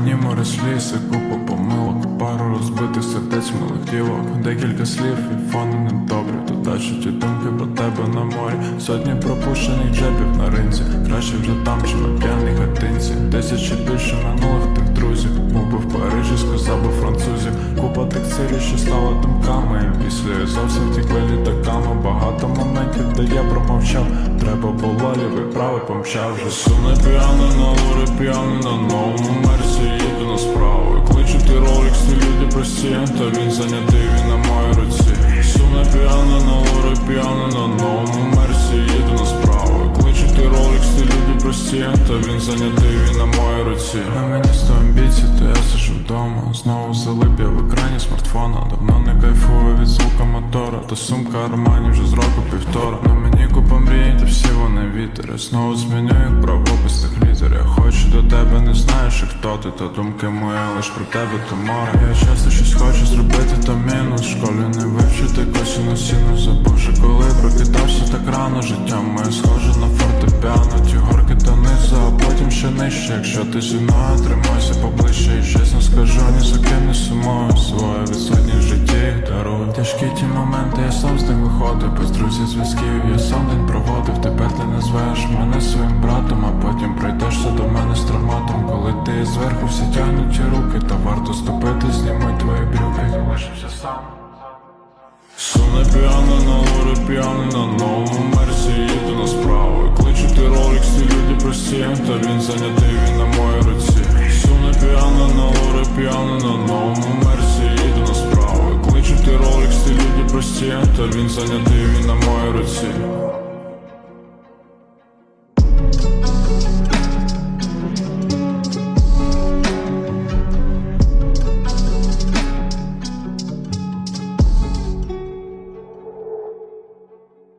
Перш ліси, купа помилок, пару розбитих сердець милих дівок, декілька слів і фони недобрі, додачуть і думки про тебе на морі, сотні пропущених джебів на ринці, краще вже там, чи на п'яній хатинці, тисячі більше минулих тих друзів, мов в Парижі сказав би французів, купа тих цілей, що стала думками, після зовсім втікли літаками, багато моментів, де я промовчав, треба було лівий правий помчав, вже суне п'яний на лури, п'яний на новому прості, та він занятий, він на моїй руці, суне п'яний на лури, п'яний на новому мерсі, їду на справу, кличу ти ролик, ці люди прості, та він занятий, він на моїй руці. На мені сто амбіцій, то я сижу вдома, знову залип я в екрані смартфона, давно не кайфую від звука мотора, та сумка Армані вже з року півтора. На мені купа мрій, та всі вони знову зміню їх правопис тих літер. Я хочу до тебе, не знаєш, і хто ти, та думки мої лиш про тебе, то море. Я часто щось хочу зробити, та мінус. В школі не вивчити косіну сіну, забувши, коли прокидався так рано. Життя моє схоже на фортепіано, ті горки та низу, а потім ще нижче. Якщо ти зі мною тримайся поближче, і чесно скажу, ті моменти, я сам з них виходив, без друзів зв'язків, я сам день проводив. Тепер ти назвеш мене своїм братом, а потім прийдешся до мене з травматом. Коли ти зверху всі тягнуті руки, та варто ступити, зніми твої брюки. Залишився сам. Суне п'яна на лури, п'яний на новому мерсі, їду на справу. Кличу ти ролик, ці люди прості, та він занятий, він на моїй руці. Суне п'яна на лури, п'яний на новому мерсі, прості, та він зайнятий він на моїй руці.